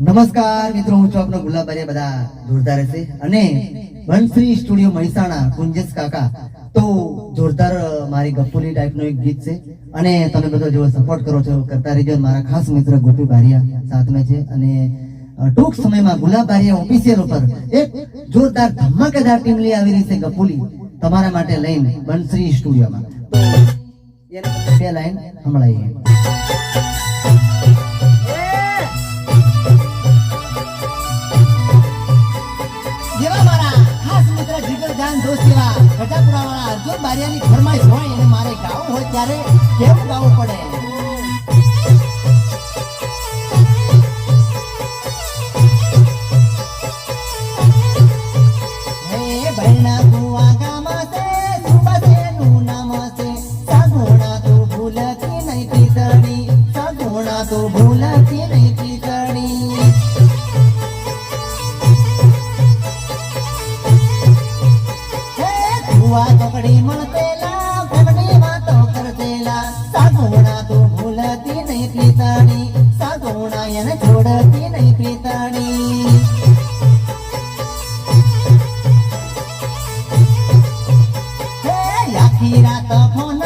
નમસ્કાર મિત્રો, હું છું આપનો ગુલાબભાઈ બધા જોરદાર હશે. અને વનશ્રી સ્ટુડિયો મહેસાણા કુંજેશ કાકા. તો જોરદાર મારી ગપ્પુલી ટાઈપનું એક ગીત છે. અને તમે બધો જેવો સપોર્ટ કરો છો, કરતા રહેજો. મારા ખાસ મિત્ર ગોપી બારિયા સાથમાં છે. અને ટૂંક સમયમાં ગુલાબ બારિયા ઓફિસિયલ ઉપર એક જોરદાર ધમાકેદાર ટીમ લઈ આવી રહી છે ગપ્પુલી. તમારા માટે લઈને વનશ્રી સ્ટુડિયોમાં. બે લાઈન સંભળાઈએ. જેવા મારા ખાસ મિત્ર જીગર જાન દોસ્ત જેવા ગઢાપુરા વાળા અર્જુન બારિયાની ફરમાઈશ હોય અને મારે ગાવું હોય ત્યારે કેવું ગાવું પડે? તો ભૂલતી નહીં હે કુવા કકડી મળતેલા ફેમની વાતો કરતેલા. સાગુણા તો ભૂલતી નહીં પીતળી સાગુણા એને છોડતી નહીં પીતળી આખી રાત ફોન